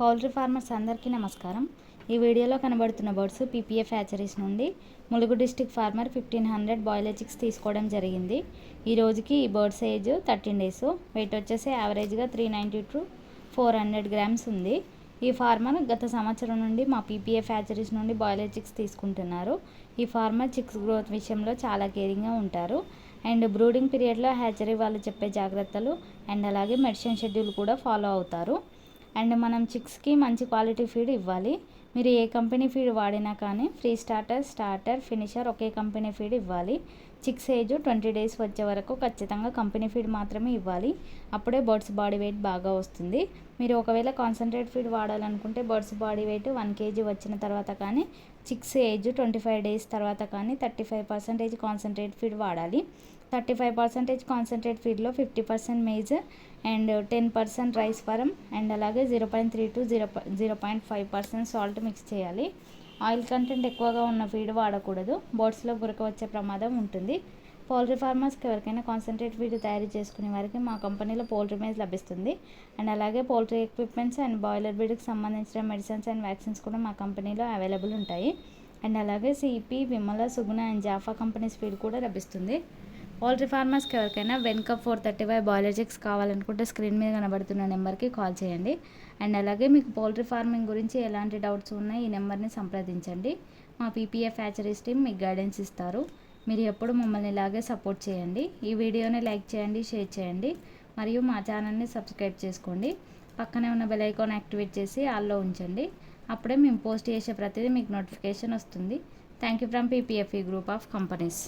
Poultry farmers అందరికీ నమస్కారం. ఈ వీడియోలో కనబడుతున్న బర్డ్స్ పీపీఎఫ్ హ్యాచరీస్ నుండి Mulugu district farmer fifteen hundred boiler chicks తీసుకోవడం జరిగింది. ఈ రోజుకి ఈ birds age thirteen days. Weight వచ్చేసి యావరేజ్గా three ninety two four hundred grams ఉంది. ఈ ఫార్మర్ గత సంవత్సరం నుండి మా పీపీఎఫ్ ఫ్యాచరీస్ నుండి బాయిలర్ చిక్స్ తీసుకుంటున్నారు. ఈ ఫార్మర్ చిక్స్ గ్రోత్ విషయంలో చాలా కేరింగ్గా ఉంటారు. అండ్ బ్రూడింగ్ పీరియడ్లో హ్యాచరీ వాళ్ళు చెప్పే జాగ్రత్తలు అండ్ అలాగే మెడిసిన్ షెడ్యూల్ కూడా ఫాలో అవుతారు. అండ్ మనం చిక్స్కి మంచి క్వాలిటీ ఫీడ్ ఇవ్వాలి. మీరు ఏ కంపెనీ ఫీడ్ వాడినా కానీ ఫ్రీ స్టార్టర్ స్టార్టర్ ఫినిషర్ ఒకే కంపెనీ ఫీడ్ ఇవ్వాలి. చిక్స్ ఏజ్ ట్వంటీ డేస్ వచ్చే వరకు ఖచ్చితంగా కంపెనీ ఫీడ్ మాత్రమే ఇవ్వాలి. అప్పుడే బర్డ్స్ బాడీ వెయిట్ బాగా వస్తుంది. మీరు ఒకవేళ concentrate feed వాడాలనుకుంటే birds body weight one KG వచ్చిన తర్వాత కానీ chicks age twenty five days తర్వాత కానీ thirty five percentage concentrate feed వాడాలి. Thirty five percentage concentrate ఫీడ్లో fifty percent maize and ten percent rice ఫరం and అలాగే zero point three two zero zero point five percent salt mix చేయాలి. Oil content ఎక్కువగా ఉన్న feed వాడకూడదు. బోట్స్లో గురక వచ్చే ప్రమాదం ఉంటుంది. Poultry ఫార్మర్స్కి ఎవరికైనా కాన్సన్ట్రేట్ ఫీడ్ తయారు చేసుకునే వారికి మా కంపెనీలో పౌల్ట్రీ మేజ్ లభిస్తుంది. అండ్ అలాగే పౌల్ట్రీ ఎక్విప్మెంట్స్ అండ్ బాయిలర్ బ్రీడ్కి సంబంధించిన మెడిసిన్స్ అండ్ వ్యాక్సిన్స్ కూడా మా కంపెనీలో అవైలబుల్ ఉంటాయి. అండ్ అలాగే CP Vimala Suguna and Japfa companies feed కూడా లభిస్తుంది. పౌల్ట్రీ ఫార్మర్స్కి ఎవరికైనా వెనుక ఫోర్ థర్టీ ఫైవ్ బయాలజిక్స్ కావాలనుకుంటే స్క్రీన్ మీద కనబడుతున్న నెంబర్కి కాల్ చేయండి. అండ్ అలాగే మీకు పౌల్ట్రీ ఫార్మింగ్ గురించి ఎలాంటి డౌట్స్ ఉన్నాయి ఈ నెంబర్ని సంప్రదించండి. మా పీపీఎఫ్ హ్యాచరీస్ టీమ్ మీకు గైడెన్స్ ఇస్తారు. మీరు ఎప్పుడు మమ్మల్ని ఇలాగే సపోర్ట్ చేయండి. ఈ వీడియోని లైక్ చేయండి షేర్ చేయండి. మరియు మా ఛానల్ని సబ్స్క్రైబ్ చేసుకోండి. పక్కనే ఉన్న బెల్ ఐకాన్ యాక్టివేట్ చేసి ఆల్లో ఉంచండి. అప్పుడే మేము పోస్ట్ చేసే ప్రతిదీ మీకు నోటిఫికేషన్ వస్తుంది. Thank you from PPFE group of companies